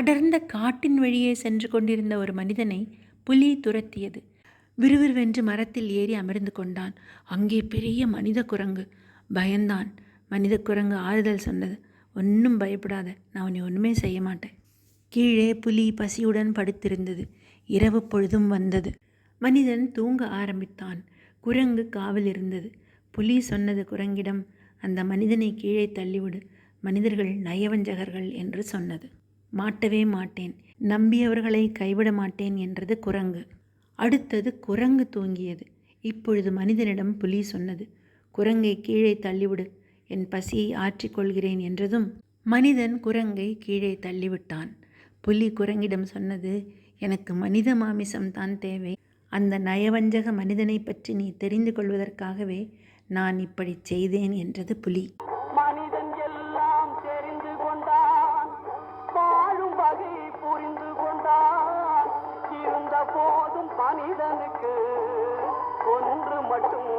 அடர்ந்த காட்டின் வழியே சென்று கொண்டிருந்த ஒரு மனிதனை புலி துரத்தியது. விறுவிறுவென்று மரத்தில் ஏறி அமர்ந்து கொண்டான். அங்கே பெரிய மனித குரங்கு. பயந்தான். மனித குரங்கு ஆறுதல் சொன்னது. ஒன்றும் பயப்படாத. நான் உன்னை ஒன்றுமே செய்ய மாட்டேன். கீழே புலி பசியுடன் படுத்திருந்தது. இரவு பொழுதும் வந்தது. மனிதன் தூங்க ஆரம்பித்தான். குரங்கு காவல் இருந்தது. புலி சொன்னது குரங்கிடம் அந்த மனிதனை கீழே தள்ளிவிடு. மனிதர்கள் நயவஞ்சகர்கள் என்று சொன்னது. மாட்டவே மாட்டேன். நம்பியவர்களை கைவிட மாட்டேன் என்றது குரங்கு. அடுத்தது குரங்கு தூங்கியது. இப்பொழுது மனிதனிடம் புலி சொன்னது குரங்கை கீழே தள்ளிவிடு என் பசியை ஆற்றிக்கொள்கிறேன் என்றதும் மனிதன் குரங்கை கீழே தள்ளிவிட்டான். புலி குரங்கிடம் சொன்னது எனக்கு மனித மாமிசம் தான் தேவை. அந்த நயவஞ்சக மனிதனை பற்றி நீ தெரிந்து கொள்வதற்காகவே நான் இப்படி செய்தேன் என்றது புலி. மனிதனுக்கு ஒன்று மட்டும்